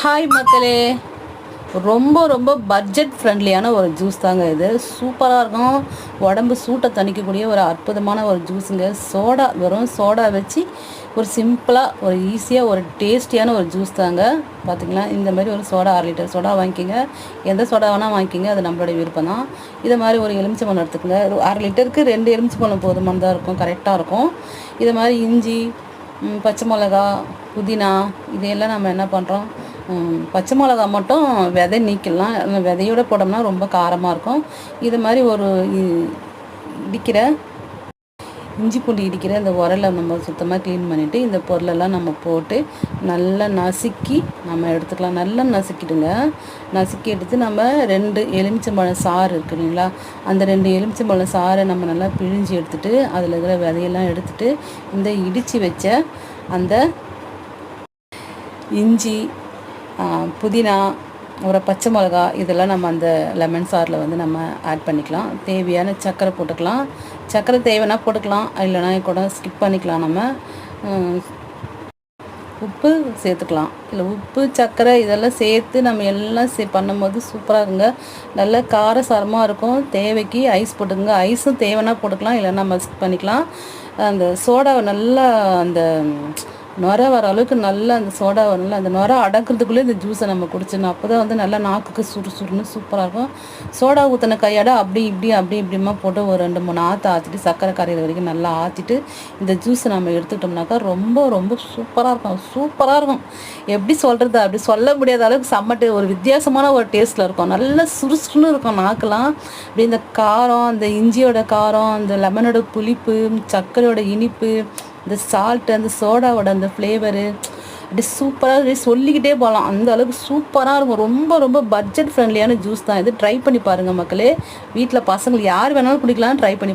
Hi மக்களே. ரொம்ப ரொம்ப பட்ஜெட் ஃப்ரெண்ட்லியான ஒரு ஜூஸ் தாங்க இது. சூப்பராக இருக்கும். உடம்பு சூட்டை தணிக்கக்கூடிய ஒரு அற்புதமான ஒரு ஜூஸுங்க சோடா வெறும் சோடா வச்சு ஒரு சிம்பிளாக ஒரு ஈஸியாக ஒரு டேஸ்டியான ஒரு ஜூஸ் தாங்க. பார்த்திங்களா இந்த மாதிரி ஒரு சோடா அரை லிட்டர் சோடா வாங்கிக்கிங்க. எந்த சோடா வேணால் வாங்கிக்கிங்க. அது நம்மளுடைய விருப்பம் தான். இதை மாதிரி ஒரு எலுமிச்சம்பழம் எடுத்துக்கோங்க. ஒரு அரை லிட்டருக்கு ரெண்டு எலுமிச்சம்பழம் போதுமானதாக இருக்கும். கரெக்டாக இருக்கும். இது மாதிரி இஞ்சி பச்சை மிளகா புதினா இதையெல்லாம் நம்ம என்ன பண்ணுறோம் பச்சை மிளகா மட்டும் விதை நீக்கிடலாம் விதையோட போட்டோம்னா ரொம்ப காரமாக இருக்கும். இது மாதிரி ஒரு இடிக்கிற இஞ்சி பூண்டு இடிக்கிற இந்த உரலை நம்ம சுத்தமாக க்ளீன் பண்ணிவிட்டு இந்த பொருளெல்லாம் நம்ம போட்டு நல்லா நசுக்கி நம்ம எடுத்துக்கலாம். நல்லா நசுக்கிடுங்க. நசுக்கி எடுத்து நம்ம ரெண்டு எலுமிச்சம்பழம் சாறு இருக்கு இல்லைங்களா? அந்த ரெண்டு எலுமிச்சம்பழம் சாறை நம்ம நல்லா பிழிஞ்சு எடுத்துகிட்டு அதில் இருக்கிற விதையெல்லாம் எடுத்துகிட்டு இந்த இடித்து வச்ச அந்த இஞ்சி புதினா ஒரு பச்சை மிளகா இதெல்லாம் நம்ம அந்த லெமன் சாரில் வந்து நம்ம ஆட் பண்ணிக்கலாம். தேவையான சர்க்கரை போட்டுக்கலாம். சர்க்கரை தேவைன்னா போட்டுக்கலாம். இல்லைனா கூட ஸ்கிப் பண்ணிக்கலாம் நம்ம. உப்பு சேர்த்துக்கலாம். இல்லை உப்பு சர்க்கரை இதெல்லாம் சேர்த்து நம்ம எல்லாம் சே பண்ணும்போது சூப்பராக இருக்குங்க. நல்ல காரசாரமாக இருக்கும். தேவைக்கு ஐஸ் போட்டுக்கோங்க. ஐஸும் தேவைன்னா போட்டுக்கலாம். இல்லைன்னா நம்ம ஸ்கிப் பண்ணிக்கலாம். அந்த சோடாவை நல்லா அந்த நுர வர அளவுக்கு நல்லா அந்த சோடா நல்லா அந்த நுர அடக்கிறதுக்குள்ளே இந்த ஜூஸை நம்ம குடிச்சிடணும். அப்போ தான் வந்து நல்லா நாக்குக்கு சுறு சுறுன்னு சூப்பராக இருக்கும். சோடா ஊற்றின கையாட அப்படி இப்படி அப்படி இப்படிமா போட்டு ஒரு ரெண்டு மூணு ஆற்று ஆற்றிட்டு சர்க்கரை கரையில் வரைக்கும் நல்லா ஆற்றிட்டு இந்த ஜூஸை நம்ம எடுத்துக்கிட்டோம்னாக்கா ரொம்ப ரொம்ப சூப்பராக இருக்கும். சூப்பராக இருக்கும். எப்படி சொல்கிறது அப்படி சொல்ல முடியாத அளவுக்கு சம்மட்டு ஒரு வித்தியாசமான ஒரு டேஸ்ட்டில் இருக்கும். நல்லா சுறுசுறுன்னு இருக்கும் நாக்கெலாம் அப்படி இந்த காரம் அந்த இஞ்சியோட காரம் அந்த லெமனோட புளிப்பு சர்க்கரையோட இனிப்பு இந்த சால்ட்டு அந்த சோடாவோட அந்த ஃப்ளேவரு அப்படி சூப்பராக அப்படியே சொல்லிக்கிட்டே போகலாம் அந்த அளவுக்கு சூப்பராக இருக்கும். ரொம்ப ரொம்ப பட்ஜெட் ஃப்ரெண்ட்லியான ஜூஸ் தான் இது. ட்ரை பண்ணி பாருங்கள் மக்களே. வீட்டில் பசங்களுக்கு யார் வேணாலும் குடிக்கலாம் ட்ரை பண்ணி